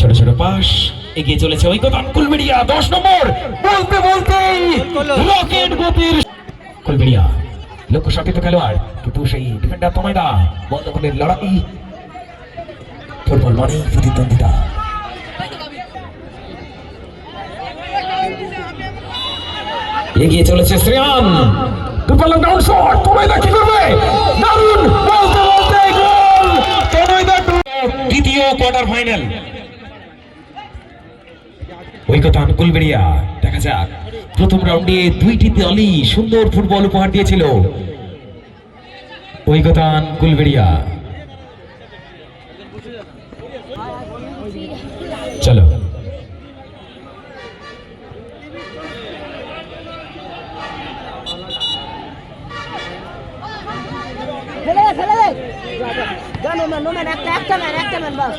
ছোট ছোট পাস, এগিয়ে চলেছে কথা কুলবেড়িয়া, দশ নম্বর। বলতে বলতেই রকেট গতির লক্ষ্য খেলোয়াড়, কিন্তু সেই ডিফেন্ডার বন্ধ বলে লড়াই। ফুটবল প্রতিদ্বন্দ্বিতা। এগিয়ে চলেছে শ্রেয়ান শট তমাইদা কি করবে? দারুণ, বলতে বলতে দ্বিতীয় কোয়ার্টার ফাইনাল। ওই কথা অনুকূল বেরিয়া, দেখা যাক। প্রথম রাউন্ডে দুইটি দলই সুন্দর ফুটবল উপহার দিয়েছিল। কথা অনুকূল চলো ফেলে দে ফেলে দে যা নোম্যান নোম্যান একটা একটা ম্যান একটা ম্যান বাস।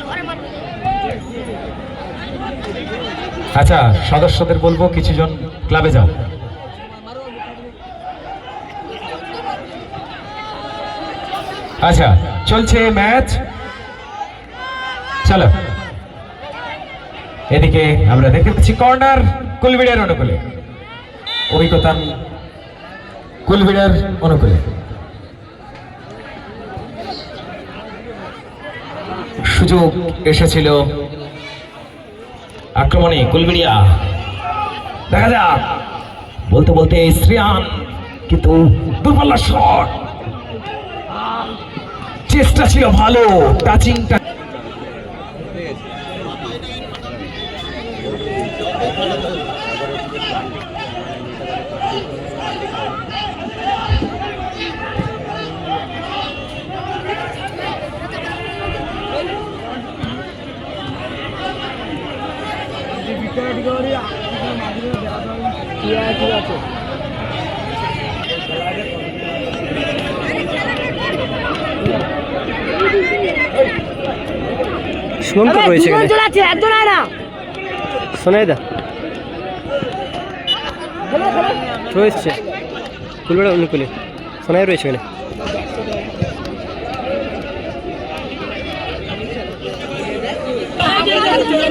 আচ্ছা সদস্যদের বলব কিছুজন ক্লাবে যাও। আচ্ছা চলছে ম্যাচ। চলো। এদিকে আমরা দেখতে পাচ্ছি কর্নার কুলবিড়ার অনুকূলে। অভিজ্ঞতা কুলবিড়ার অনুকূলে। সুযোগ এসেছিল। আক্রমণে কুলবিড়িয়া। দেখা যাক। বলতে বলতে শ্রেয়ান কিন্তু দুর্বল্লা শট। চেষ্টা ছিল ভালো টাচিংটা শুভম তো রয়েছে এখানে। একজন আয় না। শোনাই দা। রয়েছে। কুলবেড়া অনুকূলে শোনাই রয়েছে এখানে। একে ড্রেস ওদের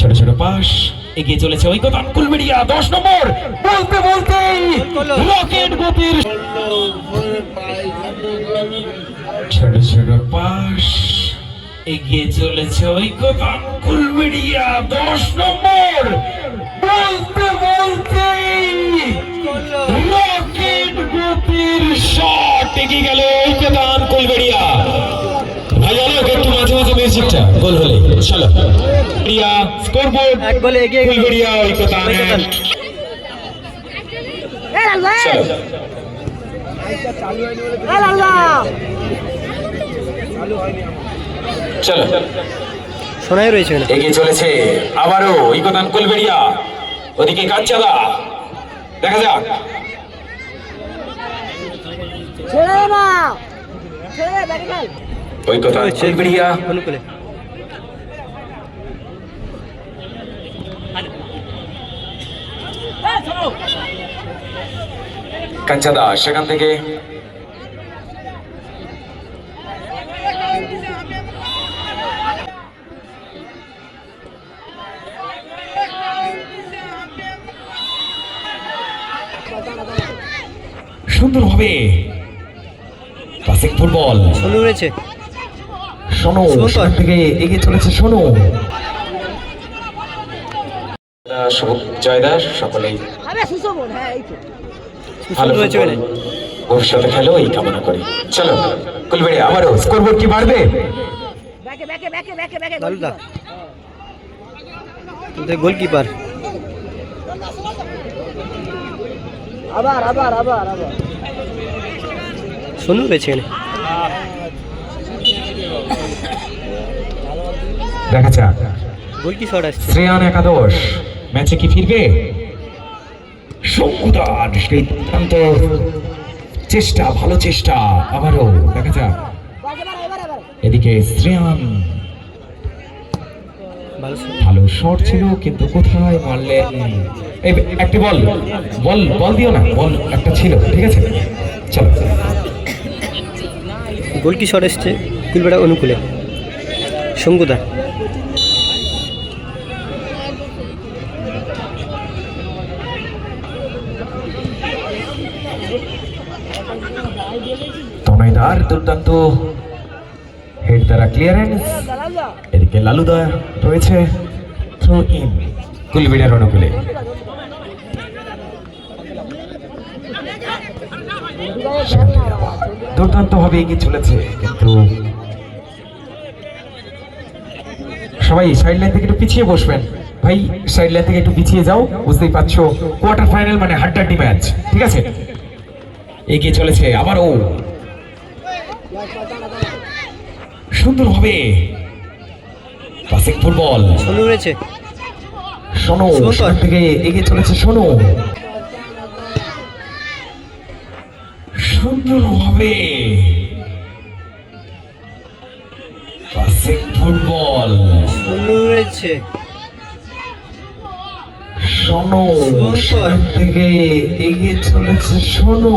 ছোট ছোট পাস এগিয়ে চলেছে ওই কথা কুলবিড়িয়া দশ নম্বর। বলতে বলতেই রকেট গতির করে। ছোট ছোট পাস এগিয়ে চলেছে ওই কথা কুলবিড়িয়া দশ নম্বর। বলতে বলতে রকেট গতির শট এগিয়ে গেল ওই কথা কুলবিড়িয়া ভাই আলোক একটু মাঝে মাঝে মিউজিকটা গোল হলে। চলো। প্রিয়া স্কোরবোর্ড এক গোলে এগিয়ে গেল। লাল্লা চলো। শোনাই রয়েছে এগিয়ে চলেছে আবারও ইকোদান কুলবেড়িয়া। ওদিকে কাঞ্চাদা দেখা যাক। ছেড়ে না ছেড়ে খেল ঐকতান রয়েছে কুলবেড়িয়া অনুকূলে কাঞ্চাদা সেখান থেকে। সুন্দরভাবে। পাসিং ফুটবল রয়েছে শোনো। সেখান থেকে এগিয়ে চলেছে শোনো। জয়দাস সকলেই হ্যাঁ ভালো ভবিষ্যতে খেলো এই কামনা করি। চলো কুলবেড়ে আবারও স্কোরবোর্ড কি বাড়বে? ব্যাকে ব্যাকে ব্যাকে ব্যাকে ব্যাকে লালুদা। গোলকিপার। আবার আবার আবার আবার। সোনু রয়েছে দেখা যাক। গোল কি শট আসছে। শ্রেয়ান একাদশ। ম্যাচে কি ফিরবে? শঙ্কুদার সেই দুর্দান্ত চেষ্টা ভালো চেষ্টা। আবারও দেখা যাক। এদিকে শ্রেয়ান। ভালো শট। ছিল কিন্তু কোথায় মারলেন? এই একটি বল বল বল দিও না বল একটা ছিল ঠিক আছে? চলো। গোল কি শট এসছে কুলবেড়া অনুকূলে। শঙ্কুদা দুর্দান্ত। হেড দ্বারা ক্লিয়ারেন্স এদিকে লালুদা রয়েছে। ইন কুলবিড়ার অনুকূলে। আবার দুর্দান্তভাবে এগিয়ে চলেছে, কিন্তু সবাই সাইড লাইন থেকে একটু পিছিয়ে বসবেন। ভাই সাইড লাইন থেকে একটু পিছিয়ে যাও, বুঝতেই পারছ। কোয়ার্টার ফাইনাল মানে হাড্ডাড্ডি ম্যাচ ঠিক আছে? এগিয়ে চলেছে আবারও। সুন্দরভাবে পাসিং ফুটবল সোনু রয়েছে শোনো। সেখান থেকে এগিয়ে চলেছে শোনো সুন্দরভাবে পাসিং ফুটবল সোনু রয়েছে শোনো শুভঙ্কর। থেকে এগিয়ে চলেছে শোনো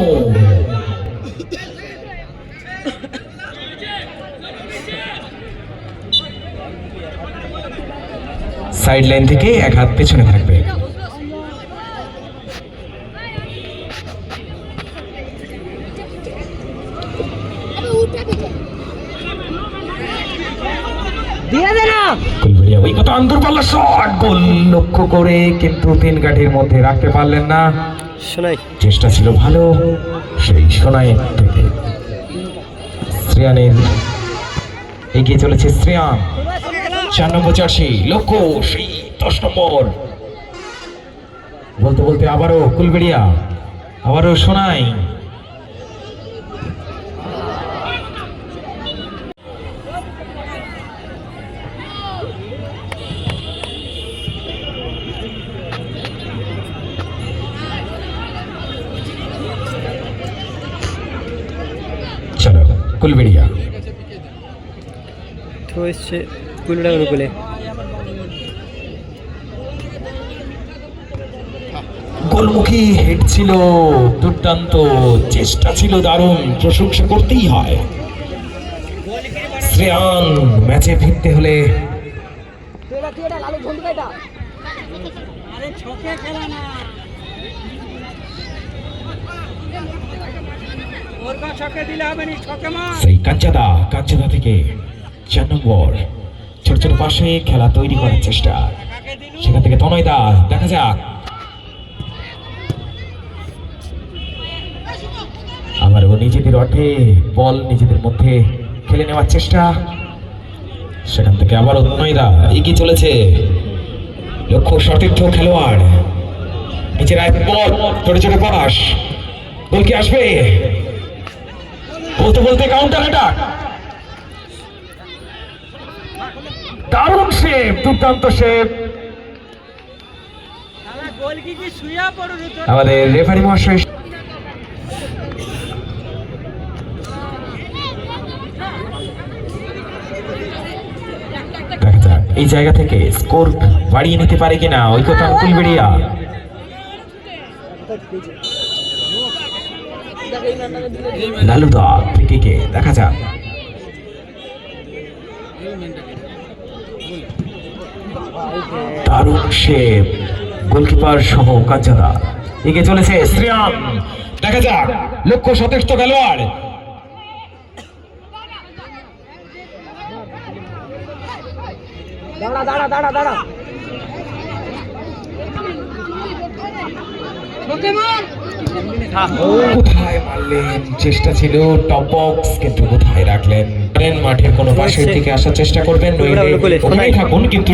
সাইড লাইন থেকে এক হাত পেছনে থাকবে। লক্ষ্য করে কিন্তু তিন কাঠির মধ্যে রাখতে পারলেন না। চেষ্টা ছিল ভালো। সেই সোনাই থেকে শ্রেয়ানের এগিয়ে চলেছে শ্রেয়ান। চার নম্বর চারশি লক্ষ্য, সেই দশ নম্বর। বলতে বলতে আবারও কুলবেড়িয়া, আবারও সোনাই। চলো, কুলবেড়িয়া। থ্রো এসছে কুলবেড়া অনুকূলে গোলমুখী হেড ছিল দুর্দান্ত চেষ্টা ছিল দারুণ প্রশংসা করতেই হয়। শ্রেয়ান ম্যাচে ফিরতে হলে সেই কাঞ্চাদা কাঞ্চাদা থেকে চার নম্বর। ছোট ছোট পাশে খেলা তৈরি করার চেষ্টা। সেখান থেকে তনয়দা দেখা যাক। আবারও নিজেদের অর্থে বল নিজেদের মধ্যে খেলে নেওয়ার চেষ্টা। সেখান থেকে আবারও তনয়দা এগিয়ে চলেছে। লক্ষ্য সতীর্থ খেলোয়াড়। নিচের আয় বল, ছোট ছোট পাস কি আসবে? বলতে বলতে কাউন্টার অ্যাটাক দারুণ শেপ, দুর্দান্ত শেপ। আমাদের রেফারি মহাশয় দেখা যাক, এই জায়গা থেকে স্কোর বাড়িয়ে নিতে পারে কিনা ওই কথা আঙ্কুল বেড়িয়া। লালুদা ফ্রিকিকে দেখা যাক। দারুণ শেপ। গোলকিপার সহ কাঞ্চাদা এগিয়ে চলেছে শ্রীরাম। দেখা যাক লক্ষ্য সতীর্থ খেলোয়াড়। দাঁড়া দাঁড়া দাঁড়া দাঁড়া। কোথায় মারলেন? চেষ্টা ছিল টপ বক্স কিন্তু কোথায় রাখলেন? ট্রেন মাঠের কোনো পাশের দিকে আসার চেষ্টা করবেন নইলে থাকুন কিন্তু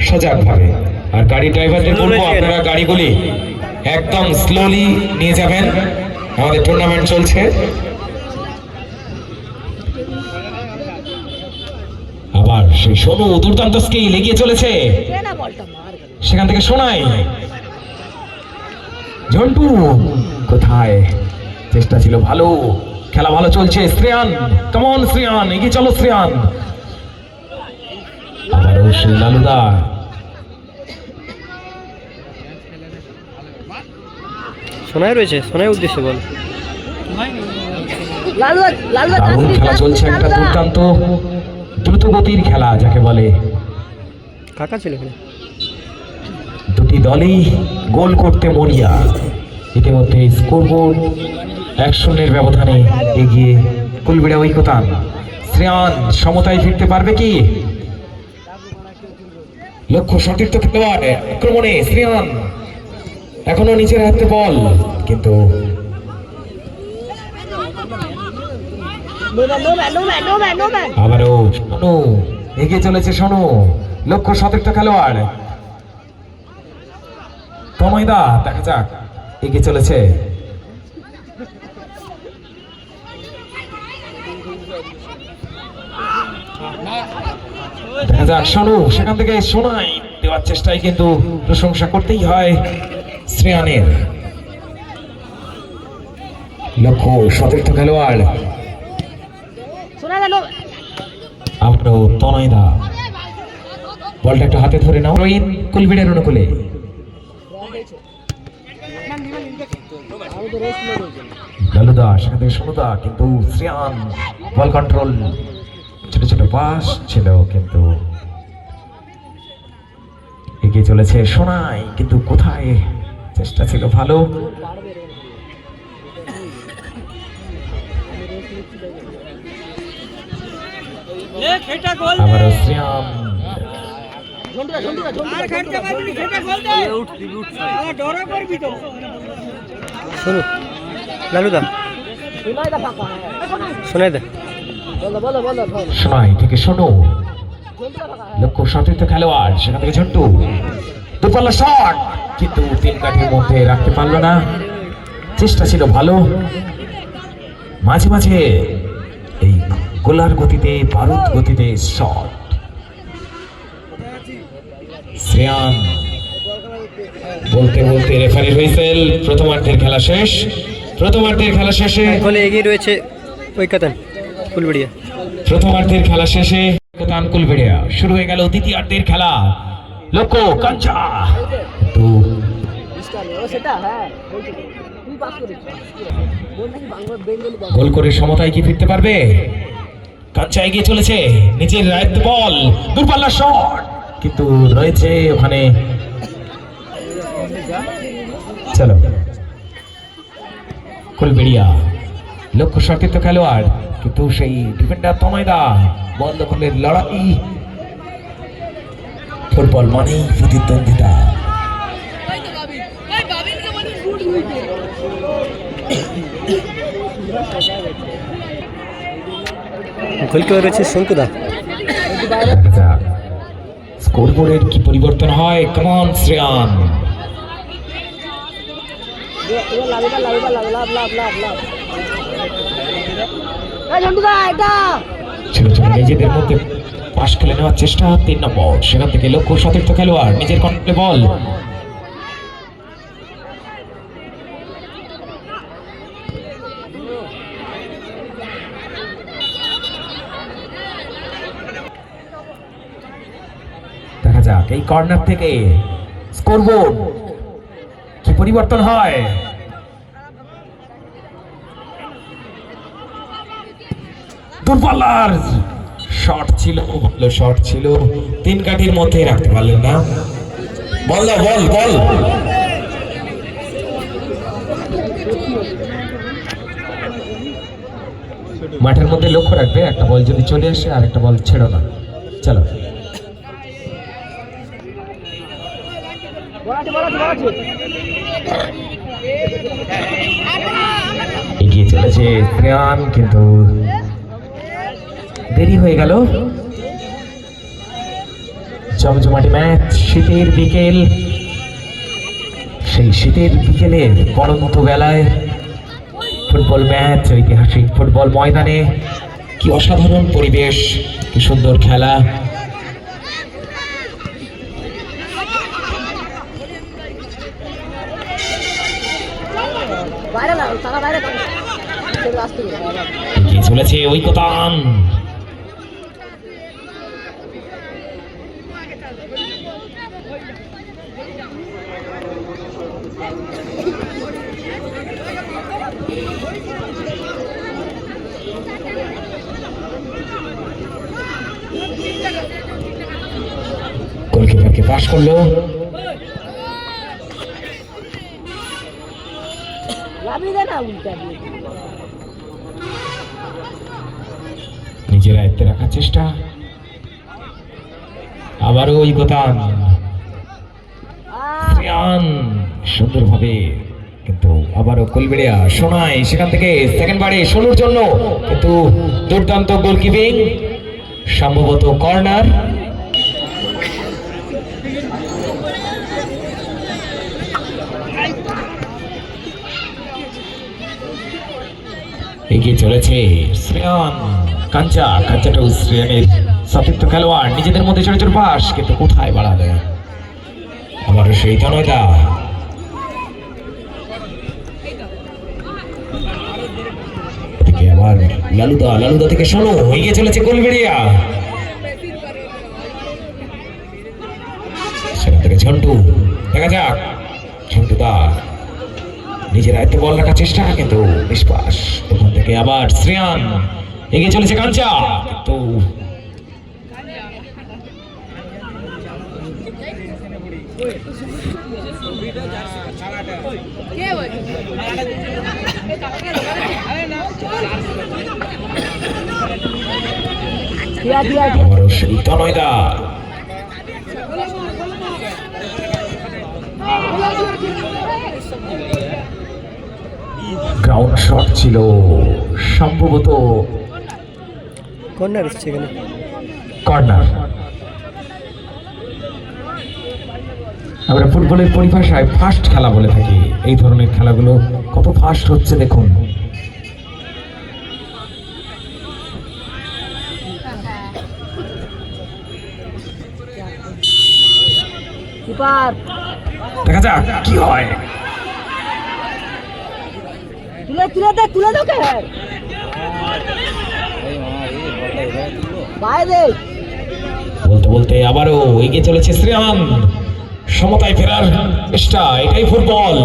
সজাগ ভাবে আর গাড়ি ড্রাইভারদের বলব আপনারা গাড়িগুলি একদম স্লোলি নিয়ে যাবেন। আমাদের টুর্নামেন্ট চলছে। আবার সেই সোনু দুর্দান্ত স্কিল এগিয়ে চলেছে। সেখান থেকে শোনাই ঝন্টু কোথায়? চেষ্টা ছিল ভালো। খেলা ভালো চলছে। শ্রেয়ান কেমন শ্রেয়ান এগিয়ে চলো শ্রেয়ান। সেই লালুদা সোনাই রয়েছে সোনাই উদ্দেশ্যে বল। দারুণ খেলা চলছে একটা দুর্দান্ত দ্রুতগতির খেলা যাকে বলে। কাকা ছিল দুটি দলই গোল করতে মরিয়া। ইতিমধ্যে স্কোরবোর্ড এক শূন্যের ব্যবধানে এগিয়ে কুলবিড়া ঐকতান। শ্রেয়ান সমতায় ফিরতে পারবে কি? লক্ষ্য সতীর্থ খেলোয়াড় আক্রমণে শ্রেয়ান। এখনও নিচের হাতে বল, কিন্তু চলেছে লক্ষ্য সতীর্থ খেলোয়াড়। তময়দা দেখা যাক, এগিয়ে চলেছে দেখা যাক শোনো সেখান থেকে শোনাই দেওয়ার চেষ্টায় কিন্তু প্রশংসা করতেই হয় শ্রেয়ানের। লক্ষ্য সতীর্থ খেলোয়াড়। গেল আবারও তনয়দা। বলটা একটু হাতে ধরে নাও। রোহিত কুলবিড়ের অনুকূলে। লালুদা সেখান থেকে সোনুদা কিন্তু শ্রেয়ান বল কন্ট্রোল ছোট ছোট পাস ছিল কিন্তু এগিয়ে চলেছে সোনাই কিন্তু কোথায়? চেষ্টা ছিল ভালো। আবারও শোনো লালুদা শোনাই দা। শোনাই দা বলো বলো বলো বলো সোনাই থেকে শোনো। লক্ষ্য সতীর্থ খেলোয়াড় সেখান থেকে ঝন্টু দুপাল্লা শট কিন্তু তিন কাঠির মধ্যে রাখতে পারল না। চেষ্টা ছিল ভালো। মাঝে মাঝে এই গোলার গতিতে বারুদ গতিতে শট শ্রেয়ান বলতে বলতে রেফারি হুইসেল প্রথমার্ধের খেলা শেষ। প্রথমার্ধের খেলা শেষে এগিয়ে রয়েছে ঐকাতান ফুলবেড়িয়া। প্রথমার্ধের খেলা শেষে তানকুল বেড়িয়া শুরু হয়ে গেল দ্বিতীয়ার্ধের খেলা। লক্ষ্য, কাঞ্চা। গোল করে সমতায় কি ফিরতে পারবে? কাঞ্চা এগিয়ে চলেছে নিচের রাইট বল দূরপাল্লা শট। কিন্তু রয়েছে ওখানে। চলো। কুলবেড়িয়া লক্ষ্য সতীর্থ খেলোয়াড় কিন্তু সেই ডিফেন্ডার তময়দা বন্ধ করলে লড়াই। ফুটবল মানেই প্রতিদ্বন্দ্বিতা। গোলকিপার রয়েছে শঙ্কুদা। দেখা যাক স্কোরবোর্ডের কি পরিবর্তন হয়? কেমন শ্রেয়ান লাভ লাভ লাভ লাভ লাভ লাভ লাভ এই ঝন্টুদা এটা ছোট ছোট নিজেদের মধ্যে পাশ খেলে নেওয়ার চেষ্টা, তিন নম্বর। সেখান থেকে লক্ষ্য, সতীর্থ খেলোয়াড়, নিজের বল। দেখা যাক, এই কর্নার থেকে স্কোরবোর্ড কি পরিবর্তন হয়? দূরপাল্লার শট ছিল ভালো শট ছিল। তিন কাঠির মধ্যে রাখতে পারলেন না। বল বল বল। মাঠের মধ্যে লক্ষ্য রাখবে, একটা বল যদি চলে আসে, আর একটা বল ছেড়ো না। চলো। এগিয়ে চলেছে শ্রেয়ান কিন্তু দেরি হয়ে গেল। জমজমাটি ম্যাচ শীতের বিকেল। সেই শীতের বিকেলের পরন্ত বেলায় ফুটবল ম্যাচ ঐতিহাসিক ফুটবল ময়দানে কি অসাধারণ পরিবেশ কি সুন্দর খেলা। চলেছে ঐকতান। গোলকিপারকে পাশ করল। নিজের আয়ত্তে রাখার চেষ্টা। আবারও ঐকতান আহ, শ্রেয়ান সুন্দরভাবে কিন্তু আবারও কলবেড়িয়া শোনায় সেখান থেকে সেকেন্ড বারে ষোলোর জন্য কিন্তু দুর্দান্ত গোলকিপিং সম্ভবত কর্নার এগিয়ে চলেছে শ্রেয়ান কাঞ্চা কাঞ্চাটাও শ্রেয়ানের। সতীর্থ খেলোয়াড়, নিজেদের মধ্যে ছোট ছোট কিন্তু কোথায় বাড়াবে? আবারও সেই তনয়দা এদিকে আবার লালুদা লালুদা থেকে শোনো, এগিয়ে চলেছে গোলবেড়িয়া সেখান থেকে ঝন্টু, দেখা যাক, ঝন্টু দা, নিজের আয়ত্তে বল রাখার চেষ্টা, কিন্তু নিষ্পাস। ওখান থেকে আবার শ্রেয়ান এগিয়ে চলেছে কাঞ্চা, কিন্তু দিয়া দিয়া দিয়া আবারও সেই তনয়দা। গ্রাউন্ড শট ছিল সম্ভবত কর্নার এসছে এখানে। কর্নার। আমরা ফুটবলের পরিভাষায় ফাস্ট খেলা বলে থাকি। এই ধরনের খেলাগুলো কত ফাস্ট হচ্ছে দেখুন। দেখা যাক কি হয়। তুলে তুলে দে তুলে দে কে বাইরে। বলতে বলতে আবারও এগিয়ে চলেছে শ্রেয়ান সমতায় ফেরার চেষ্টা এটাই ফুটবল।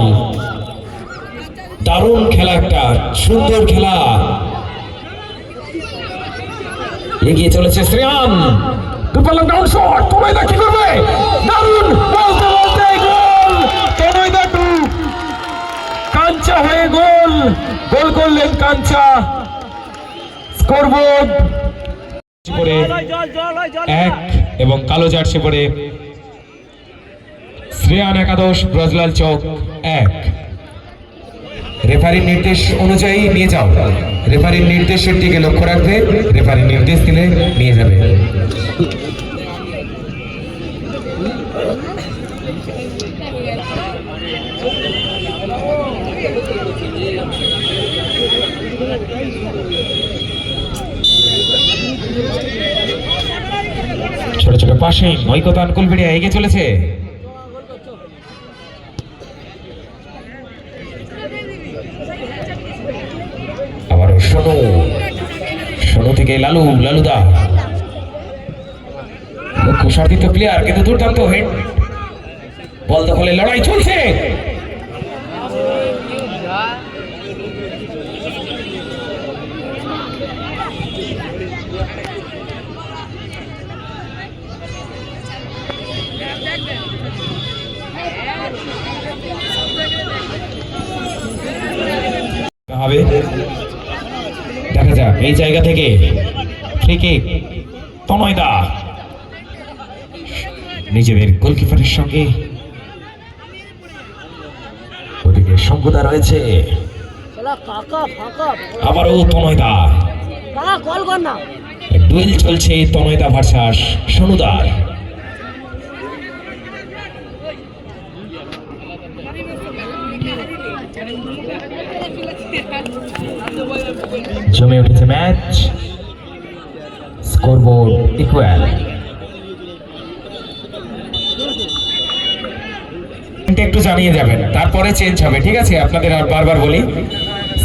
দারুণ খেলা একটা সুন্দর খেলা। এগিয়ে চলেছে শ্রেয়ান দুপাল্লা ডাউন শট তনয়দা কি করবে? দারুণ বলতে বলতে গোল তনয়দা টু কাঞ্চা হয়ে গোল গোল করলেন কাঞ্চা। স্কোরবোর্ড। এক এবং কালো জার্সি পরে শ্রেয়ান একাদশ, ব্রজলাল চৌক এক। রেফারির নির্দেশ অনুযায়ী নিয়ে যাও। রেফারির নির্দেশের দিকে লক্ষ্য রাখবে। রেফারির নির্দেশ দিলে নিয়ে যাবে। ছোট ছোট পাশে নৈকতান কুলবেড়িয়া এগিয়ে চলেছে। সোনু থেকে লালু লালুদা। খুব সর্বিত প্লেয়ার কিন্তু দুর্দান্ত হেড বল দখলে লড়াই চলছে। জায়গা থেকে। ফ্রি কিক তনয়দা। নিজেদের গোলকিপারের সঙ্গে। ওদিকে সঙ্গতা রয়েছে। আবারও তনয়দা। দা ডুয়েল চলছে তনয়দা ভার্সাস সনুদার। জমে উঠেছে ম্যাচ। Scoreboard equal. একটু জানিয়ে যাবেন, তারপরে চেঞ্জ হবে, ঠিক আছে? আপনাদের আর বারবার বলি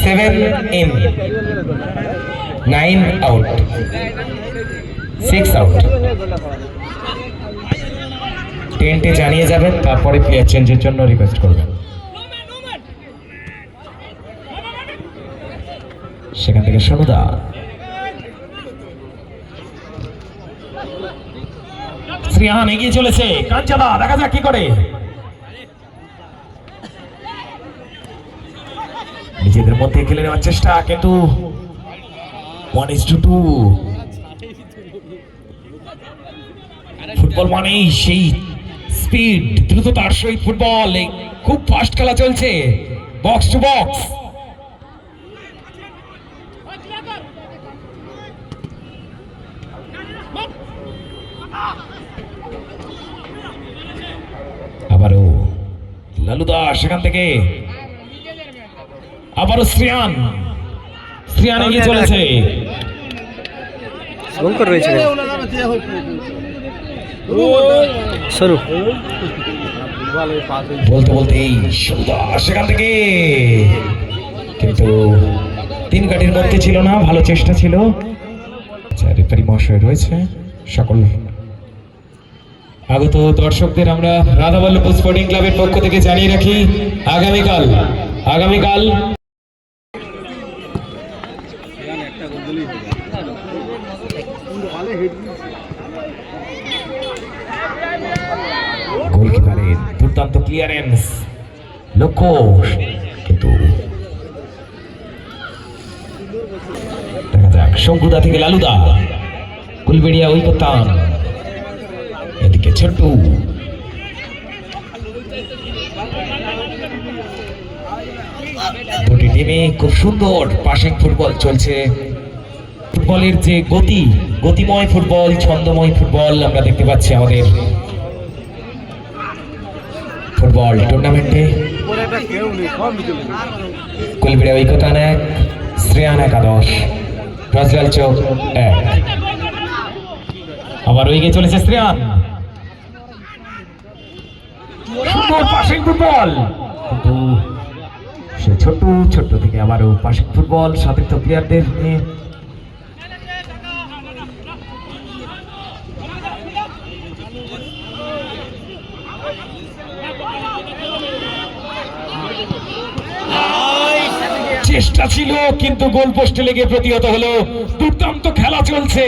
seven in nine out six out টেন্টে জানিয়ে যাবেন, তারপরে প্লেয়ার চেঞ্জের জন্য রিকোয়েস্ট করবেন। সেখান থেকে সনুদা শ্রীহান এগিয়ে চলেছে কাঞ্চাদা দেখা যাক কি করে। নিজেদের মধ্যে খেলে নেওয়ার চেষ্টা, কিন্তু one is to two football মানেই সেই স্পিড দ্রুততার সহিত ফুটবল খুব ফাস্ট খেলা চলছে। বক্স টু বক্স আবারও লালুদা সেখান থেকে আবারও শ্রিয়ান। শ্রিয়ান এগিয়ে চলেছে। শঙ্কর রয়েছে। সরু। বলতে বলতে এই সুন্দর সেখান থেকে। কিন্তু তিন গাড়ির মধ্যে ছিল না ভালো চেষ্টা ছিল। আচ্ছা রেফারি মহাশয় রয়েছে। সকল আগত দর্শকদের আমরা রাধাবল্লভ স্পোর্টিং ক্লাবের পক্ষ থেকে জানিয়ে রাখি, আগামীকাল আগামীকাল দেখা যাক, শঙ্কুদা থেকে লালুদা, কুলবেড়িয়া ওই করতাম এদিকে ছোট্টু দুটি টিমে খুব সুন্দর পাশিং ফুটবল চলছে। ফুটবলের যে গতি, গতিময় ফুটবল, ছন্দময় ফুটবল আমরা দেখতে পাচ্ছি আমাদের ফুটবল টুর্নামেন্টে কুলবিড়া ঐকতান এক, শ্রেয়ান একাদশ রাজলাল চৌক এক। আবার এগিয়ে চলেছে শ্রেয়ান। ছোট্ট ছোট্ট থেকে পাশিং ফুটবল সতীর্থ প্লেয়ারদের নিয়ে। চেষ্টা ছিল, কিন্তু গোল পোস্টে লেগে প্রতিহত হলো। দুর্দান্ত খেলা চলছে।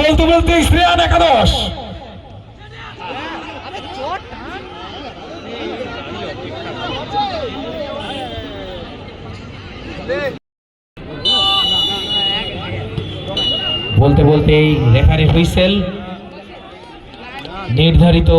বলতে বলতে শ্রেয়ান একাদশ। বলতে বলতেই রেফারি হুইসেল নির্ধারিত